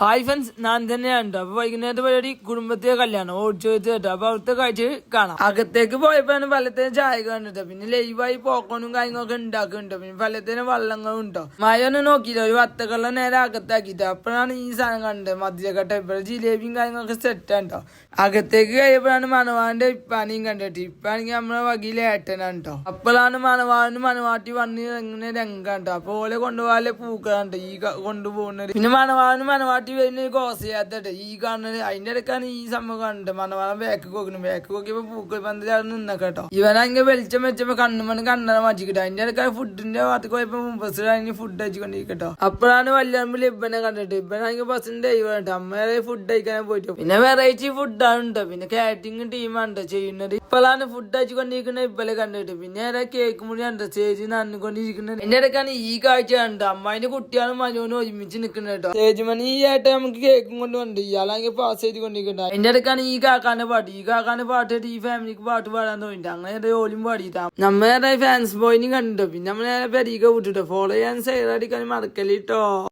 Hi friends ഞാൻ തന്നെയാണ് അപ്പൊ വൈകുന്നേരത്തെ പരിപാടി കുടുംബത്തെ കല്യാണം ഓടിച്ചു കേട്ടോ അപ്പൊ അവിടുത്തെ കാഴ്ച കാണാം. അകത്തേക്ക് പോയപ്പോഴാണ് പലത്തേനും ചായ കണ്ടിട്ടോ പിന്നെ ലൈവായി പോക്കണും കാര്യങ്ങളൊക്കെ ഉണ്ടാക്കുന്നുണ്ട്. പിന്നെ പലത്തേനും വള്ളങ്ങളും ഉണ്ടോ? മഴ ഒന്നും നോക്കിയില്ല. ഒരു വത്തക്കള്ള നേരെ അകത്താക്കിട്ടോ അപ്പോഴാണ് ഈ സാധനം കണ്ടത്. മദ്യക്കട്ട ഇവിടെ ജിലേബിയും കാര്യങ്ങളൊക്കെ സെറ്റ് ആണ്ടോ അകത്തേക്ക് കഴിയപ്പോഴാണ് മണവാന്റെ ഇപ്പാനെയും കണ്ടിട്ട്. ഇപ്പാണെങ്കിൽ നമ്മളെ വകയിലെ ഏട്ടനാണ് കേട്ടോ അപ്പോഴാണ് മണവാനും മണവാട്ടി വന്ന് ഇറങ്ങുന്ന രംഗം കേട്ടോ അപ്പൊ ഓലെ കൊണ്ടുപോകാലെ പൂക്കളുണ്ട് ഈ കൊണ്ടുപോകുന്നത്. പിന്നെ മണവാനും മണവാട്ടി വരുന്ന ഗോസയാത്തട്ടെ ഈ കാണുന്നത് അതിന്റെ ഇടയ്ക്കാണ് ഈ സംഭവം കണ്ടത്. മണവാളം ബാക്ക് കോക്കണം ബാക്ക് കോക്കിയപ്പോ പൂക്കൾ പന്തിൽ അവിടെ നിന്ന കേട്ടോ. ഇവനങ്ങനെ വെളിച്ചം വെച്ചപ്പോ കണ്ണുമണ് കണ്ണറ മാറ്റിക്കിട്ടോ. അതിന്റെ ഇടയ്ക്ക് ഫുഡിന്റെ ഭാഗത്ത് പോയപ്പോ ബസ്സിലാണെങ്കിൽ ഫുഡ് അയച്ചുകൊണ്ടിരിക്കട്ടോ അപ്പോഴാണ് വല്യാമ്പ് ഇബനെ കണ്ടിട്ട്. ഇബനാണെങ്കിൽ ബസ്സിന്റെ ഡ്രൈവർ കേട്ടോ. അമ്മേറെ ഫുഡ് കഴിക്കാൻ പോയിട്ട്. പിന്നെ വെറൈറ്റി ഫുഡാണ് കേട്ടോ. പിന്നെ കാറ്ററിംഗ് ടീമാണ് ചെയ്യുന്നത്. ഇപ്പോഴാണ് ഫുഡ് അയച്ചുകൊണ്ടിരിക്കുന്നത് ഇപ്പലെ കണ്ടിട്ട്. പിന്നെ കേക്ക് മുടി കണ്ടോ സ്റ്റേജിൽ നടന്നുകൊണ്ടിരിക്കുന്നത് എന്റെ ഇടയ്ക്കാണ് ഈ കാഴ്ച കണ്ട് അമ്മായിന്റെ കുട്ടികളും മനുവിനും ഒരുമിച്ച് നിൽക്കുന്നത് കേട്ടോ. സ്റ്റേജ് മണി ഈ ആയിട്ട് നമുക്ക് കേക്കും കൊണ്ട് വന്നിട്ട് ഇയാളാണെങ്കിൽ പാസ് ചെയ്ത് കൊണ്ടിരിക്കണ്ട. എന്റെ ഇടയ്ക്കാണ് ഈ കാക്കാന്റെ പാട്ട്. ഈ കാക്കാന്റെ പാട്ടിട്ട് ഈ ഫാമിലിക്ക് പാട്ട് പാടാൻ തോന്നിട്ട് അങ്ങനെ ഓലും പാടിയിട്ടാ. നമ്മൾ ഫാൻസ് ബോയിനും കണ്ടിട്ടോ. പിന്നെ നമ്മളെ പെരീക്ക വിട്ടിട്ടോ ഫോളോ ചെയ്യാൻ സൈഡ് അടിക്കാൻ മറക്കല്ലിട്ടോ.